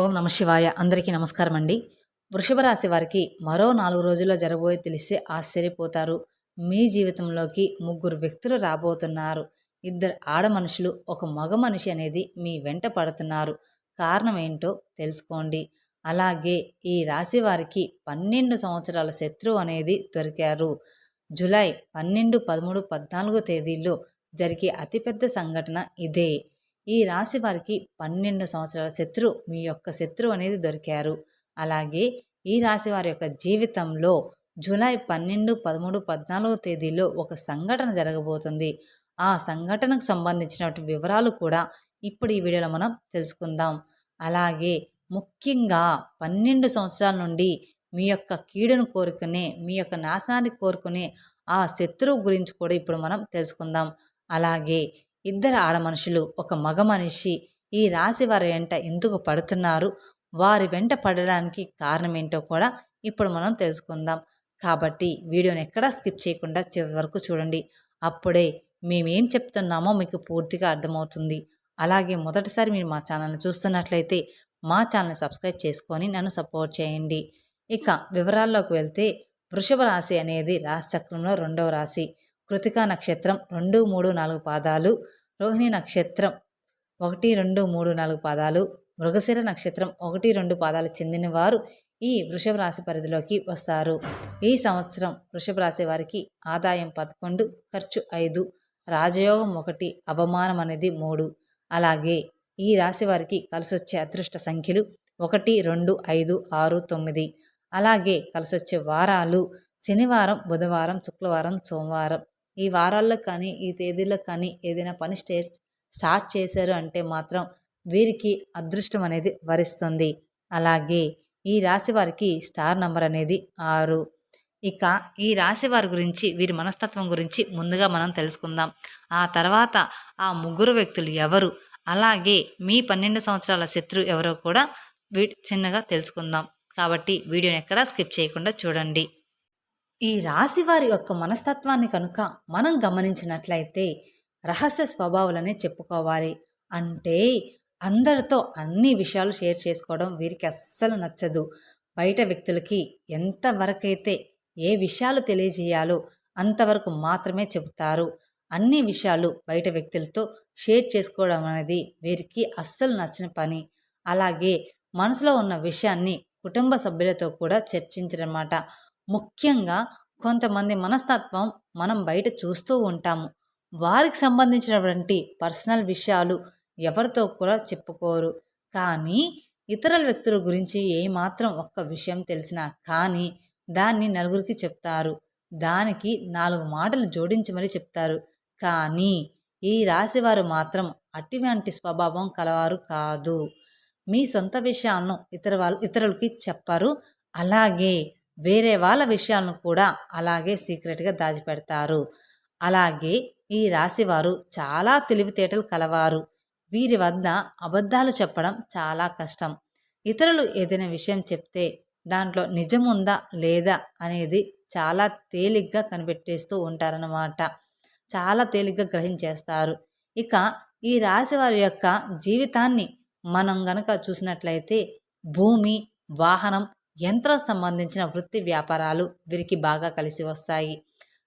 ఓం నమ శివాయ. అందరికీ నమస్కారం అండి. వృషభ రాశి వారికి మరో నాలుగు రోజుల్లో జరగబోయే తెలిస్తే ఆశ్చర్యపోతారు. మీ జీవితంలోకి ముగ్గురు వ్యక్తులు రాబోతున్నారు. ఇద్దరు ఆడ మనుషులు ఒక మగ మనిషి అనేది మీ వెంట పడుతున్నారు. కారణం ఏంటో తెలుసుకోండి. అలాగే ఈ రాశి వారికి పన్నెండు సంవత్సరాల శత్రువు అనేది దొరికారు. జూలై పన్నెండు పదమూడు పద్నాలుగో తేదీల్లో జరిగే అతిపెద్ద సంఘటన ఇదే. ఈ రాశి వారికి పన్నెండు సంవత్సరాల శత్రు మీ యొక్క శత్రువు అనేది దొరికారు. అలాగే ఈ రాశి వారి యొక్క జీవితంలో జూలై పన్నెండు పదమూడు పద్నాలుగో తేదీలో ఒక సంఘటన జరగబోతుంది. ఆ సంఘటనకు సంబంధించినటువంటి వివరాలు కూడా ఇప్పుడు ఈ వీడియోలో మనం తెలుసుకుందాం. అలాగే ముఖ్యంగా పన్నెండు సంవత్సరాల నుండి మీ యొక్క కీడును కోరుకునే మీ యొక్క నాశనాన్ని కోరుకునే ఆ శత్రువు గురించి కూడా ఇప్పుడు మనం తెలుసుకుందాం. అలాగే ఇద్దరు ఆడ మనుషులు ఒక మగ మనిషి ఈ రాశి వారి వెంట ఎందుకు పడుతున్నారు? వారి వెంట పడడానికి కారణం ఏంటో కూడా ఇప్పుడు మనం తెలుసుకుందాం. కాబట్టి వీడియోని ఎక్కడా స్కిప్ చేయకుండా చివరి వరకు చూడండి. అప్పుడే మేమేం చెప్తున్నామో మీకు పూర్తిగా అర్థమవుతుంది. అలాగే మొదటిసారి మీరు మా ఛానల్ని చూస్తున్నట్లయితే మా ఛానల్ని సబ్స్క్రైబ్ చేసుకొని నన్ను సపోర్ట్ చేయండి. ఇక వివరాల్లోకి వెళ్తే వృషభ రాశి అనేది రాశి చక్రంలో రెండవ రాశి. కృతికా నక్షత్రం రెండు మూడు నాలుగు పాదాలు. రోహిణి నక్షత్రం ఒకటి రెండు మూడు నాలుగు పాదాలు. మృగశిర నక్షత్రం ఒకటి రెండు పాదాలు చెందిన వారు ఈ వృషభ రాశి పరిధిలోకి వస్తారు. ఈ సంవత్సరం వృషభ రాశి వారికి ఆదాయం పదకొండు ఖర్చు ఐదు రాజయోగం ఒకటి అవమానం అనేది మూడు. అలాగే ఈ రాశి వారికి కలిసొచ్చే అదృష్ట సంఖ్యలు ఒకటి రెండు ఐదు ఆరు తొమ్మిది. అలాగే కలిసొచ్చే వారాలు శనివారం బుధవారం శుక్రవారం సోమవారం. ఈ వారాల్లో కానీ ఈ తేదీల్లో కానీ ఏదైనా పని స్టే స్టార్ట్ చేశారు అంటే మాత్రం వీరికి అదృష్టం అనేది వరిస్తుంది. అలాగే ఈ రాశి వారికి స్టార్ నంబర్ అనేది ఆరు. ఇక ఈ రాశి వారి గురించి వీరి మనస్తత్వం గురించి ముందుగా మనం తెలుసుకుందాం. ఆ తర్వాత ఆ ముగ్గురు వ్యక్తులు ఎవరు? అలాగే మీ పన్నెండు సంవత్సరాల శత్రు ఎవరో కూడా వీ చిన్నగా తెలుసుకుందాం. కాబట్టి వీడియోని ఎక్కడా స్కిప్ చేయకుండా చూడండి. ఈ రాశి వారి యొక్క మనస్తత్వాన్ని కనుక మనం గమనించినట్లయితే రహస్య స్వభావాలనే చెప్పుకోవాలి. అంటే అందరితో అన్ని విషయాలు షేర్ చేసుకోవడం వీరికి అస్సలు నచ్చదు. బయట వ్యక్తులకి ఎంతవరకైతే ఏ విషయాలు తెలియజేయాలో అంతవరకు మాత్రమే చెబుతారు. అన్ని విషయాలు బయట వ్యక్తులతో షేర్ చేసుకోవడం అనేది వీరికి అస్సలు నచ్చిన పని. అలాగే మనసులో ఉన్న విషయాన్ని కుటుంబ సభ్యులతో కూడా చర్చించరన్నమాట ముఖ్యంగా కొంతమంది మనస్తత్వం మనం బయట చూస్తూ ఉంటాము. వారికి సంబంధించినటువంటి పర్సనల్ విషయాలు ఎవరితో కూడా చెప్పుకోరు. కానీ ఇతరుల వ్యక్తుల గురించి ఏమాత్రం ఒక్క విషయం తెలిసినా కానీ దాన్ని నలుగురికి చెప్తారు. దానికి నాలుగు మాటలు జోడించి మరీ చెప్తారు. కానీ ఈ రాశివారు మాత్రం అటువంటి స్వభావం కలవారు కాదు. మీ సొంత విషయాలను ఇతర వాళ్ళు ఇతరులకి చెప్పరు. అలాగే వేరే వాళ్ళ విషయాలను కూడా అలాగే సీక్రెట్గా దాచిపెడతారు. అలాగే ఈ రాశివారు చాలా తెలివితేటలు కలవారు. వీరి వద్ద అబద్ధాలు చెప్పడం చాలా కష్టం. ఇతరులు ఏదైనా విషయం చెప్తే దాంట్లో నిజం ఉందా లేదా అనేది చాలా తేలిగ్గా కనిపెట్టేస్తూ ఉంటారన్నమాట. చాలా తేలిగ్గా గ్రహించేస్తారు. ఇక ఈ రాశి వారి యొక్క జీవితాన్ని మనం గనక చూసినట్లయితే భూమి వాహనం యంత్రం సంబంధించిన వృత్తి వ్యాపారాలు వీరికి బాగా కలిసి వస్తాయి.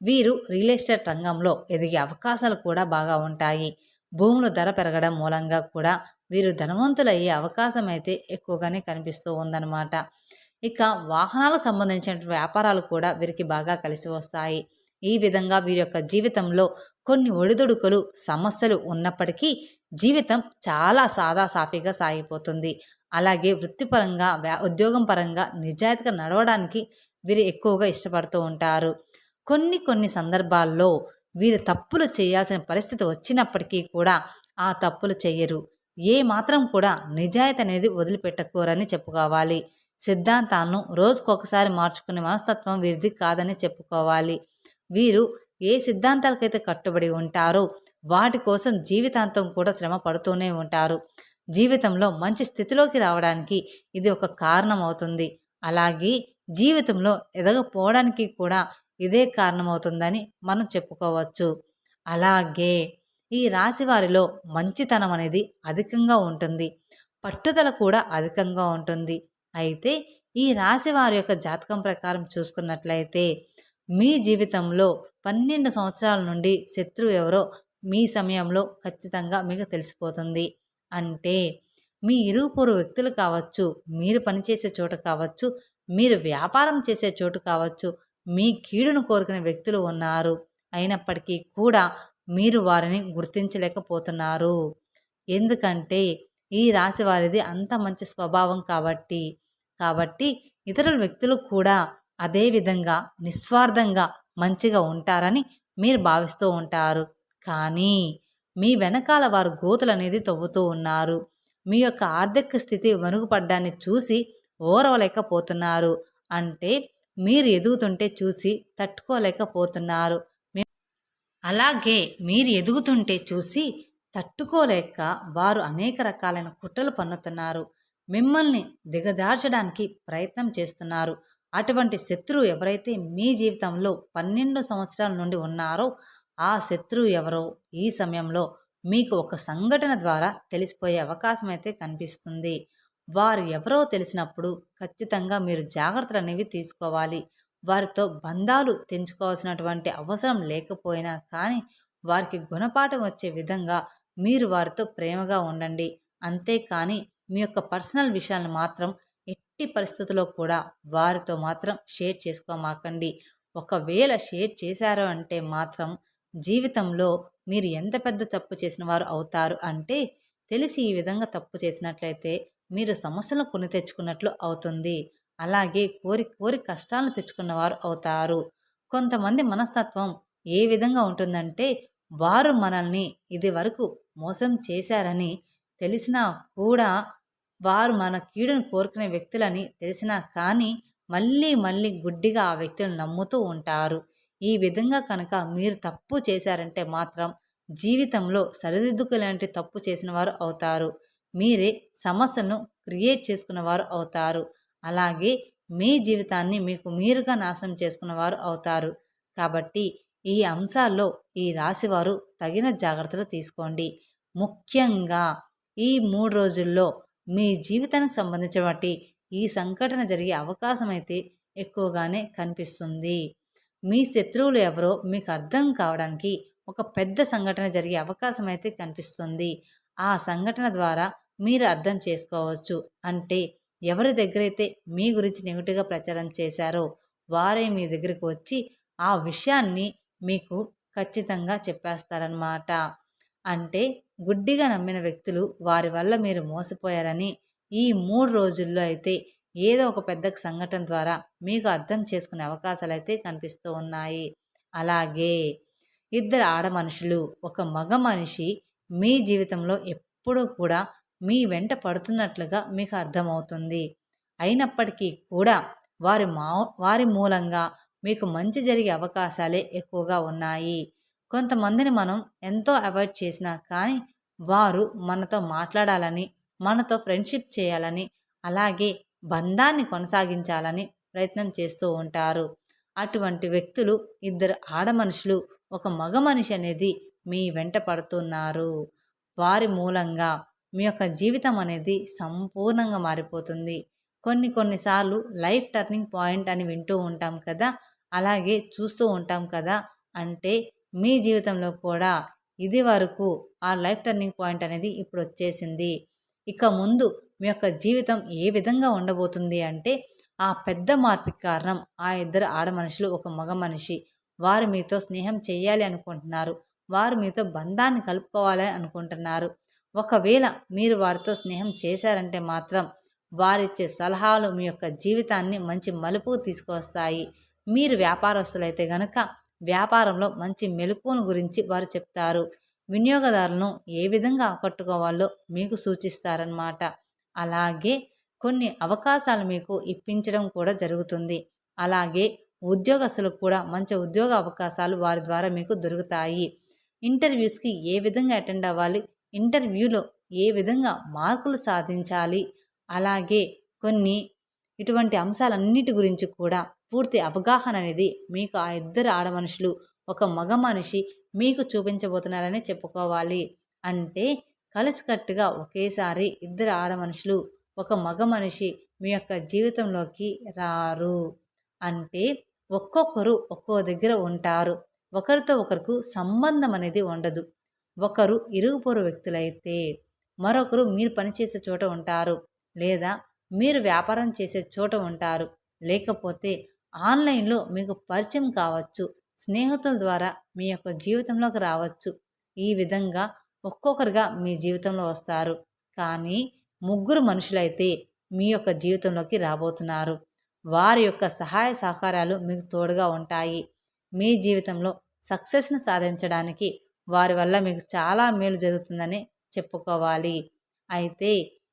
వీరు రియల్ ఎస్టేట్ రంగంలో ఎదిగే అవకాశాలు కూడా బాగా ఉంటాయి. భూముల ధర పెరగడం మూలంగా కూడా వీరు ధనవంతులయ్యే అవకాశం అయితే ఎక్కువగానే కనిపిస్తూ ఉందన్నమాట. ఇక వాహనాలకు సంబంధించిన వ్యాపారాలు కూడా వీరికి బాగా కలిసి వస్తాయి. ఈ విధంగా వీరి యొక్క జీవితంలో కొన్ని ఒడిదుడుకులు సమస్యలు ఉన్నప్పటికీ జీవితం చాలా సాదాసాఫీగా సాగిపోతుంది. అలాగే వృత్తిపరంగా వ్యా ఉద్యోగం పరంగా నిజాయితీగా నడవడానికి వీరు ఎక్కువగా ఇష్టపడుతూ ఉంటారు. కొన్ని కొన్ని సందర్భాల్లో వీరు తప్పులు చేయాల్సిన పరిస్థితి వచ్చినప్పటికీ కూడా ఆ తప్పులు చేయరు. ఏ మాత్రం కూడా నిజాయితీ అనేది వదిలిపెట్టకూరని చెప్పుకోవాలి. సిద్ధాంతాలను రోజుకొకసారి మార్చుకునే మనస్తత్వం వీరిది కాదని చెప్పుకోవాలి. వీరు ఏ సిద్ధాంతాలకైతే కట్టుబడి ఉంటారో వాటి కోసం జీవితాంతం కూడా శ్రమ పడుతూనే ఉంటారు. జీవితంలో మంచి స్థితిలోకి రావడానికి ఇది ఒక కారణం అవుతుంది అలాగే జీవితంలో ఎదగపోవడానికి కూడా ఇదే కారణమవుతుందని మనం చెప్పుకోవచ్చు. అలాగే ఈ రాశి వారిలో మంచితనం అనేది అధికంగా ఉంటుంది. పట్టుదల కూడా అధికంగా ఉంటుంది. అయితే ఈ రాశి వారి యొక్క జాతకం ప్రకారం చూసుకున్నట్లయితే మీ జీవితంలో పన్నెండు సంవత్సరాల నుండి శత్రువు ఎవరో మీ సమయంలో ఖచ్చితంగా మీకు తెలిసిపోతుంది. అంటే మీ ఇరుగు వ్యక్తులు కావచ్చు మీరు పనిచేసే చోట కావచ్చు మీరు వ్యాపారం చేసే చోటు కావచ్చు మీ కీడును కోరుకునే వ్యక్తులు ఉన్నారు. అయినప్పటికీ కూడా మీరు వారిని గుర్తించలేకపోతున్నారు. ఎందుకంటే ఈ రాశి వారిది అంత మంచి స్వభావం కాబట్టి కాబట్టి ఇతరుల వ్యక్తులు కూడా అదే విధంగా నిస్వార్థంగా మంచిగా ఉంటారని మీరు భావిస్తూ ఉంటారు. కానీ మీ వెనకాల వారు గోతులు అనేది తవ్వుతూ ఉన్నారు. మీ యొక్క ఆర్థిక స్థితి మరుగుపడ్డాన్ని చూసి ఓరవలేకపోతున్నారు. అంటే మీరు ఎదుగుతుంటే చూసి తట్టుకోలేకపోతున్నారు. అలాగే మీరు ఎదుగుతుంటే చూసి తట్టుకోలేక వారు అనేక రకాలైన కుట్రలు పన్నుతున్నారు. మిమ్మల్ని దిగజార్చడానికి ప్రయత్నం చేస్తున్నారు. అటువంటి శత్రువు ఎవరైతే మీ జీవితంలో పన్నెండు సంవత్సరాల నుండి ఉన్నారో ఆ శత్రువు ఎవరో ఈ సమయంలో మీకు ఒక సంఘటన ద్వారా తెలిసిపోయే అవకాశం అయితే కనిపిస్తుంది. వారు ఎవరో తెలిసినప్పుడు ఖచ్చితంగా మీరు జాగ్రత్తలు అనేవి తీసుకోవాలి. వారితో బంధాలు తెంచుకోవాల్సినటువంటి అవసరం లేకపోయినా కానీ వారికి గుణపాఠం వచ్చే విధంగా మీరు వారితో ప్రేమగా ఉండండి. అంతేకాని మీ యొక్క పర్సనల్ విషయాలను మాత్రం ఎట్టి పరిస్థితుల్లో కూడా వారితో మాత్రం షేర్ చేసుకోమాకండి. ఒకవేళ షేర్ చేశారు అంటే మాత్రం జీవితంలో మీరు ఎంత పెద్ద తప్పు చేసిన వారు అవుతారు అంటే తెలిసి ఈ విధంగా తప్పు చేసినట్లయితే మీరు సమస్యలను కొని తెచ్చుకున్నట్లు అవుతుంది. అలాగే కోరి కోరి కష్టాలను తెచ్చుకున్నవారు అవుతారు. కొంతమంది మనస్తత్వం ఏ విధంగా ఉంటుందంటే వారు మనల్ని ఇది వరకు మోసం చేశారని తెలిసినా కూడా వారు మన కీడును కోరుకునే వ్యక్తులని తెలిసినా కానీ మళ్ళీ మళ్ళీ గుడ్డిగా ఆ వ్యక్తులను నమ్ముతూ ఉంటారు. ఈ విధంగా కనుక మీరు తప్పు చేశారంటే మాత్రం జీవితంలో సరిదిద్దుకోలేంటి తప్పు చేసిన వారు అవుతారు. మీరే సమస్యను క్రియేట్ చేసుకున్నవారు అవుతారు. అలాగే మీ జీవితాన్ని మీకు మీరుగా నాశనం చేసుకున్నవారు అవుతారు. కాబట్టి ఈ అంశాల్లో ఈ రాశివారు తగిన జాగ్రత్తలు తీసుకోండి. ముఖ్యంగా ఈ మూడు రోజుల్లో మీ జీవితానికి సంబంధించినటువంటి ఈ సంఘటన జరిగే అవకాశం అయితే ఎక్కువగానే కనిపిస్తుంది. మీ శత్రువులు ఎవరో మీకు అర్థం కావడానికి ఒక పెద్ద సంఘటన జరిగే అవకాశం అయితే కనిపిస్తుంది. ఆ సంఘటన ద్వారా మీరు అర్థం చేసుకోవచ్చు. అంటే ఎవరి దగ్గరైతే మీ గురించి నెగిటివ్గా ప్రచారం చేశారో వారే మీ దగ్గరికి వచ్చి ఆ విషయాన్ని మీకు ఖచ్చితంగా చెప్పేస్తారనమాట అంటే గుడ్డిగా నమ్మిన వ్యక్తులు వారి వల్ల మీరు మోసపోయారని ఈ మూడు రోజుల్లో అయితే ఏదో ఒక పెద్ద సంఘటన ద్వారా మీకు అర్థం చేసుకునే అవకాశాలు అయితే కనిపిస్తూ ఉన్నాయి. అలాగే ఇద్దరు ఆడ మనుషులు ఒక మగ మనిషి మీ జీవితంలో ఎప్పుడూ కూడా మీ వెంట పడుతున్నట్లుగా మీకు అర్థమవుతుంది. అయినప్పటికీ కూడా వారి మా వారి మూలంగా మీకు మంచి జరిగే అవకాశాలే ఎక్కువగా ఉన్నాయి. కొంతమందిని మనం ఎంతో అవాయిడ్ చేసినా కానీ వారు మనతో మాట్లాడాలని మనతో ఫ్రెండ్షిప్ చేయాలని అలాగే బంధాన్ని కొనసాగించాలని ప్రయత్నం చేస్తూ ఉంటారు. అటువంటి వ్యక్తులు ఇద్దరు ఆడ మనుషులు ఒక మగ మనిషి అనేది మీ వెంట పడుతున్నారు. వారి మూలంగా మీ యొక్క జీవితం అనేది సంపూర్ణంగా మారిపోతుంది. కొన్ని కొన్నిసార్లు లైఫ్ టర్నింగ్ పాయింట్ అని వింటూ ఉంటాం కదా అలాగే చూస్తూ ఉంటాం కదా అంటే మీ జీవితంలో కూడా ఇది వరకు ఆ లైఫ్ టర్నింగ్ పాయింట్ అనేది ఇప్పుడు వచ్చేసింది. ఇక ముందు మీ యొక్క జీవితం ఏ విధంగా ఉండబోతుంది అంటే ఆ పెద్ద మార్పుకి కారణం ఆ ఇద్దరు ఆడ మనుషులు ఒక మగ మనిషి. వారు మీతో స్నేహం చేయాలి అనుకుంటున్నారు. వారు మీతో బంధాన్ని కలుపుకోవాలి అనుకుంటున్నారు. ఒకవేళ మీరు వారితో స్నేహం చేశారంటే మాత్రం వారిచ్చే సలహాలు మీ యొక్క జీవితాన్ని మంచి మలుపు తీసుకువస్తాయి. మీరు వ్యాపారస్తులైతే గనక వ్యాపారంలో మంచి మెలకువను గురించి వారు చెప్తారు. వినియోగదారులను ఏ విధంగా ఆకట్టుకోవాలో మీకు సూచిస్తారన్నమాట. అలాగే కొన్ని అవకాశాలు మీకు ఇప్పించడం కూడా జరుగుతుంది. అలాగే ఉద్యోగస్తులకు కూడా మంచి ఉద్యోగ అవకాశాలు వారి ద్వారా మీకు దొరుకుతాయి. ఇంటర్వ్యూస్కి ఏ విధంగా అటెండ్ అవ్వాలి? ఇంటర్వ్యూలో ఏ విధంగా మార్కులు సాధించాలి? అలాగే కొన్ని ఇటువంటి అంశాలన్నిటి గురించి కూడా పూర్తి అవగాహన అనేది మీకు ఆ ఇద్దరు ఆడమనుషులు ఒక మగ మనిషి మీకు చూపించబోతున్నారని చెప్పుకోవాలి. అంటే కలిసికట్టుగా ఒకేసారి ఇద్దరు ఆడ మనుషులు ఒక మగ మనిషి మీ యొక్క జీవితంలోకి రారు. అంటే ఒక్కొక్కరు ఒక్కో దగ్గర ఉంటారు. ఒకరితో ఒకరికి సంబంధం అనేది ఉండదు. ఒకరు ఇరుగు పొరు వ్యక్తులైతే మరొకరు మీరు పనిచేసే చోట ఉంటారు లేదా మీరు వ్యాపారం చేసే చోట ఉంటారు. లేకపోతే ఆన్లైన్లో మీకు పరిచయం కావచ్చు స్నేహితుల ద్వారా మీ యొక్క జీవితంలోకి రావచ్చు. ఈ విధంగా ఒక్కొక్కరుగా మీ జీవితంలో వస్తారు. కానీ ముగ్గురు మనుషులైతే మీ యొక్క జీవితంలోకి రాబోతున్నారు. వారి యొక్క సహాయ సహకారాలు మీకు తోడుగా ఉంటాయి. మీ జీవితంలో సక్సెస్ను సాధించడానికి వారి వల్ల మీకు చాలా మేలు జరుగుతుందని చెప్పుకోవాలి. అయితే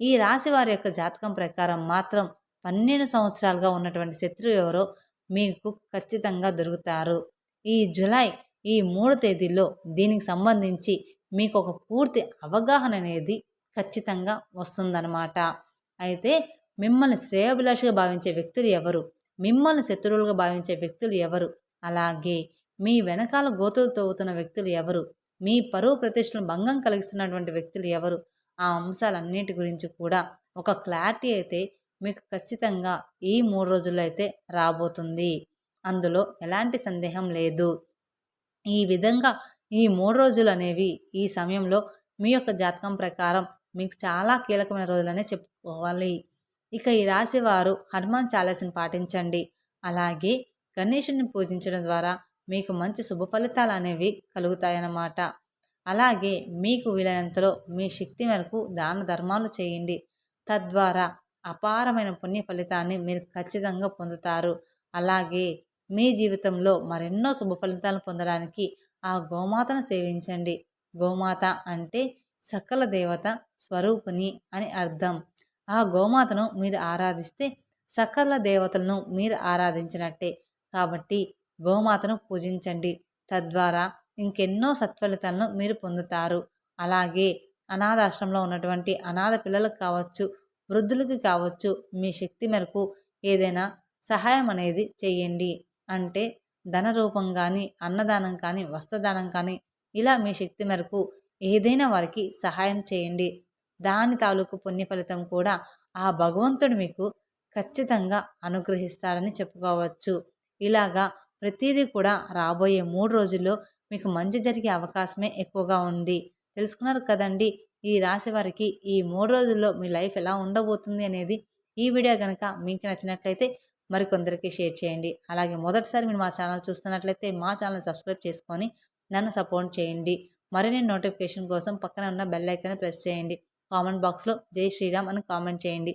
ఈ రాశి వారి యొక్క జాతకం ప్రకారం మాత్రం పన్నెండు సంవత్సరాలుగా ఉన్నటువంటి శత్రువు ఎవరో మీకు ఖచ్చితంగా దొరుకుతారు. ఈ జులై ఈ మూడు తేదీల్లో దీనికి సంబంధించి మీకు ఒక పూర్తి అవగాహన అనేది ఖచ్చితంగా వస్తుందన్నమాట. అయితే మిమ్మల్ని శ్రేయోభిలాషిగా భావించే వ్యక్తులు ఎవరు? మిమ్మల్ని శత్రువులుగా భావించే వ్యక్తులు ఎవరు? అలాగే మీ వెనకాల గోతులు తవ్వుతున్న వ్యక్తులు ఎవరు? మీ పరువు ప్రతిష్టలు భంగం కలిగిస్తున్నటువంటి వ్యక్తులు ఎవరు? ఆ అంశాలన్నిటి గురించి కూడా ఒక క్లారిటీ అయితే మీకు ఖచ్చితంగా ఈ మూడు రోజుల్లో అయితే రాబోతుంది. అందులో ఎలాంటి సందేహం లేదు. ఈ విధంగా ఈ మూడు రోజులు అనేవి ఈ సమయంలో మీ యొక్క జాతకం ప్రకారం మీకు చాలా కీలకమైన రోజులనే చెప్పుకోవాలి. ఇక ఈ రాశి వారు హనుమాన్ చాలీసని పాటించండి. అలాగే గణేషుని పూజించడం ద్వారా మీకు మంచి శుభ ఫలితాలు అనేవి కలుగుతాయన్నమాట. అలాగే మీకు వీలైనంతలో మీ శక్తి మేరకు దాన ధర్మాలు చేయండి. తద్వారా అపారమైన పుణ్య ఫలితాన్ని మీరు ఖచ్చితంగా పొందుతారు. అలాగే మీ జీవితంలో మరెన్నో శుభ ఫలితాలు పొందడానికి ఆ గోమాతను సేవించండి. గోమాత అంటే సకల దేవత స్వరూపుని అని అర్థం. ఆ గోమాతను మీరు ఆరాధిస్తే సకల దేవతలను మీరు ఆరాధించినట్టే. కాబట్టి గోమాతను పూజించండి. తద్వారా ఇంకెన్నో సత్ఫలితాలను మీరు పొందుతారు. అలాగే అనాథాశ్రమంలో ఉన్నటువంటి అనాథ పిల్లలకు కావచ్చు వృద్ధులకి కావచ్చు మీ శక్తి మేరకు ఏదైనా సహాయం అనేది చేయండి. అంటే ధన రూపం కానీ అన్నదానం కానీ వస్త్రదానం కానీ ఇలా మీ శక్తి మేరకు ఏదైనా వారికి సహాయం చేయండి. దాని తాలూకు పుణ్య ఫలితం కూడా ఆ భగవంతుడు మీకు ఖచ్చితంగా అనుగ్రహిస్తాడని చెప్పుకోవచ్చు. ఇలాగా ప్రతిదీ కూడా రాబోయే మూడు రోజుల్లో మీకు మంచి జరిగే అవకాశమే ఎక్కువగా ఉంది. తెలుసుకున్నారు కదండి ఈ రాశి వారికి ఈ మూడు రోజుల్లో మీ లైఫ్ ఎలా ఉండబోతుంది అనేది. ఈ వీడియో కనుక మీకు నచ్చినట్లయితే మరికొందరికి షేర్ చేయండి. అలాగే మొదటిసారి మీరు మా ఛానల్ చూస్తున్నట్లయితే మా ఛానల్ సబ్స్క్రైబ్ చేసుకొని నన్ను సపోర్ట్ చేయండి. మరిన్ని నోటిఫికేషన్ కోసం పక్కన ఉన్న బెల్ ఐకాన్ ప్రెస్ చేయండి. కామెంట్ బాక్స్లో జై శ్రీరామ్ అని కామెంట్ చేయండి.